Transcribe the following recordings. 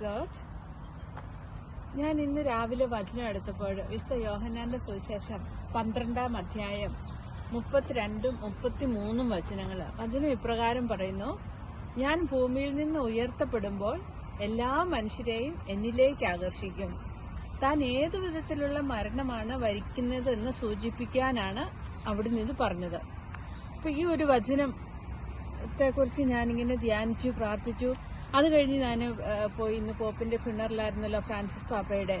God ഞാൻ ഇന്ന് രാവിലെ വചനം എടുത്തപ്പോൾ വിശുദ്ധ യോഹനാന്റെ സുവിശേഷം പന്ത്രണ്ടാം അധ്യായം മുപ്പത്തിരണ്ടും മുപ്പത്തിമൂന്നും വചനങ്ങൾ. വചനം ഇപ്രകാരം പറയുന്നു ഞാൻ ഭൂമിയിൽ നിന്ന് ഉയർത്തപ്പെടുമ്പോൾ എല്ലാ മനുഷ്യരെയും എന്നിലേക്ക് ആകർഷിക്കും. താൻ ഏതു വിധത്തിലുള്ള മരണമാണ് വരിക്കുന്നത് എന്ന് സൂചിപ്പിക്കാനാണ് അവിടെ നിന്ന് പറഞ്ഞത്. അപ്പൊ ഈ ഒരു വചനം ത്തെക്കുറിച്ച് ഞാനിങ്ങനെ ധ്യാനിച്ചു പ്രാർത്ഥിച്ചു. അത് കഴിഞ്ഞ് ഞാൻ പോയി ഇന്ന് പോപ്പിന്റെ ഫിണറിലായിരുന്നല്ലോ ഫ്രാൻസിസ് പാപ്പയുടെ.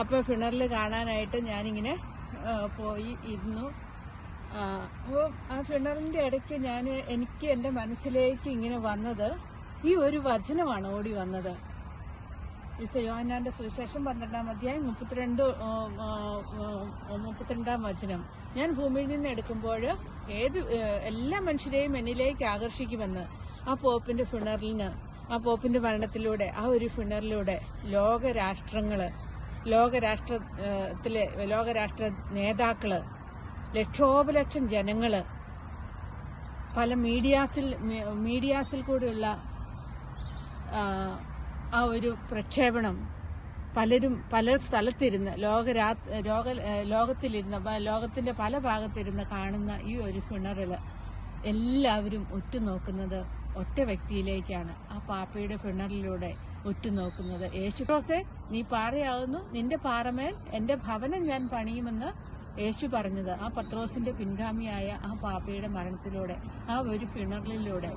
അപ്പോൾ ഫിണറിൽ കാണാനായിട്ട് ഞാനിങ്ങനെ പോയി ഇരുന്നു. അപ്പോൾ ആ ഫിണറിന്റെ ഇടയ്ക്ക് ഞാൻ എനിക്ക് എന്റെ മനസ്സിലേക്ക് ഇങ്ങനെ വന്നത് ഈ ഒരു വചനമാണ് ഓടി വന്നത്. വിശുദ്ധ യോഹന്നാന്റെ സുവിശേഷം പന്ത്രണ്ടാം അധ്യായം മുപ്പത്തിരണ്ട് മുപ്പത്തിരണ്ടാം വചനം. ഞാൻ ഭൂമിയിൽ നിന്ന് എടുക്കുമ്പോൾ ഏത് എല്ലാ മനുഷ്യരെയും എന്നിലേക്ക് ആകർഷിക്കുമെന്ന് ആ പോപ്പിന്റെ ഫിണറലിന് ആ പോപ്പിന്റെ മരണത്തിലൂടെ ആ ഒരു ഫിണറിലൂടെ ലോകരാഷ്ട്രങ്ങൾ ലോകരാഷ്ട്രത്തിലെ ലോകരാഷ്ട്ര നേതാക്കൾ ലക്ഷോപലക്ഷം ജനങ്ങൾ പല മീഡിയാസിൽ മീഡിയാസിൽ കൂടെയുള്ള ആ, ഒരു പ്രക്ഷേപണം പലരും പല സ്ഥലത്തിരുന്ന് ലോകരാ ലോക ലോകത്തിലിരുന്ന് ലോകത്തിന്റെ പല ഭാഗത്തിരുന്ന് കാണുന്ന ഈ ഒരു ഫിണറിൽ എല്ലാവരും ഉറ്റുനോക്കുന്നത് ഒറ്റ വ്യക്തിയിലേക്കാണ് ആ പാപ്പയുടെ ഫിണറിലൂടെ ഉറ്റുനോക്കുന്നത്. യേശുക്രോസെ നീ പാറയാകുന്നു നിന്റെ പാറമേൽ എന്റെ ഭവനം ഞാൻ പണിയുമെന്ന് യേശു പറഞ്ഞത്. ആ പത്രോസിന്റെ പിൻഗാമിയായ ആ പാപ്പയുടെ മരണത്തിലൂടെ ആ ഒരു ഫിണറലിലൂടെ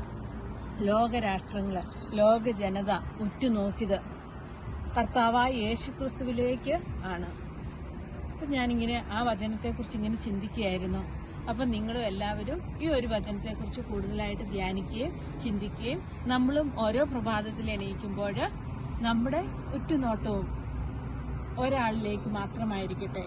ലോകരാഷ്ട്രങ്ങൾ ലോക ജനത ഉറ്റുനോക്കിയത് കർത്താവായ യേശു ക്രിസ്തുവിലേക്ക് ആണ്. അപ്പൊ ഞാനിങ്ങനെ ആ വചനത്തെക്കുറിച്ച് ഇങ്ങനെ ചിന്തിക്കുകയായിരുന്നു. അപ്പം നിങ്ങളും എല്ലാവരും ഈ ഒരു വചനത്തെക്കുറിച്ച് കൂടുതലായിട്ട് ധ്യാനിക്കുകയും ചിന്തിക്കുകയും നമ്മളും ഓരോ പ്രഭാതത്തിൽ എണീക്കുമ്പോൾ നമ്മുടെ ഉറ്റുനോട്ടവും ഒരാളിലേക്ക് മാത്രമായിരിക്കട്ടെ.